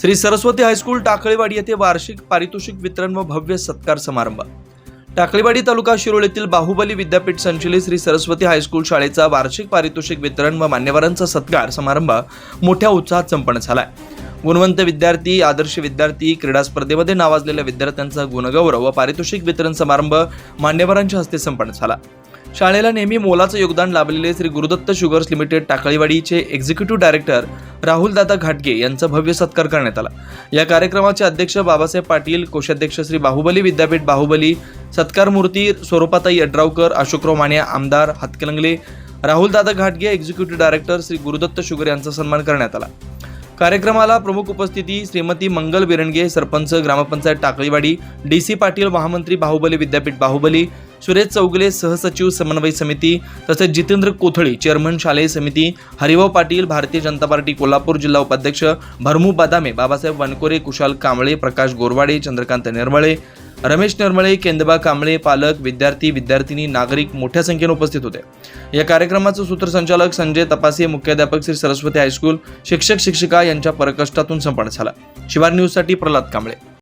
Shri Saraswati high school Takaliwadi येथे वार्षिक पारितोषिक वितरण व भव्य सत्कार समारंभ. टाकळीवाडी तालुका शिरोळ येथील बाहुबली विद्यापीठ संचलित श्री सरस्वती हायस्कूल शाळेचा वार्षिक पारितोषिक वितरण व मान्यवरांचा सत्कार समारंभ मोठ्या उत्साहात संपन्न आहे गुणवंत विद्यार्थी आदर्श विद्यार्थी क्रीडा स्पर्धेमध्ये नावाजलेल्या विद्यार्थ्यांचा गुणगौरव व पारितोषिक वितरण समारंभ मान्यवरांच्या हस्ते संपन्न झाला. शाळेला नेहमी मोलाचं योगदान लाभलेले श्री गुरुदत्त शुगर्स लिमिटेड टाकळीवाडीचे एक्झिक्युटिव्ह डायरेक्टर राहुलदादा घाटगे यांचा भव्य सत्कार करण्यात आला. या कार्यक्रमाचे अध्यक्ष बाबासाहेब पाटील कोषाध्यक्ष श्री बाहुबली विद्यापीठ बाहुबली सत्कार मूर्ती स्वरूपाताई अड्रावकर अशोकराव माने आमदार हातकलंगले राहुलदादा घाटगे executive director Shri Gurudatta sugar यांचा सन्मान करण्यात आला. कार्यक्रमाला प्रमुख उपस्थिती श्रीमती मंगल बिरणगे सरपंच ग्रामपंचायत टाकळीवाडी डी सी पाटील महामंत्री बाहुबली विद्यापीठ बाहुबली सुरेश चौगले सहसचिव समन्वय समिती तसेच जितेंद्र कोथळी चेअरमन शालेय समिती हरिभाऊ पाटील भारतीय जनता पार्टी कोल्हापूर जिल्हा उपाध्यक्ष भरमू बदामे बाबासाहेब वनकोरे कुशाल कांबळे प्रकाश गोरवाडे चंद्रकांत निर्मळे रमेश निर्मळे केंदबा कांबळे पालक विद्यार्थी विद्यार्थिनी नागरिक मोठ्या संख्येने उपस्थित होते. या कार्यक्रमाचं सूत्रसंचालक संजय तपासे मुख्याध्यापक श्री सरस्वती हायस्कूल शिक्षक शिक्षिका यांच्या परकष्टातून संपन्न झाला. शिवार न्यूजसाठी प्रल्हाद कांबळे.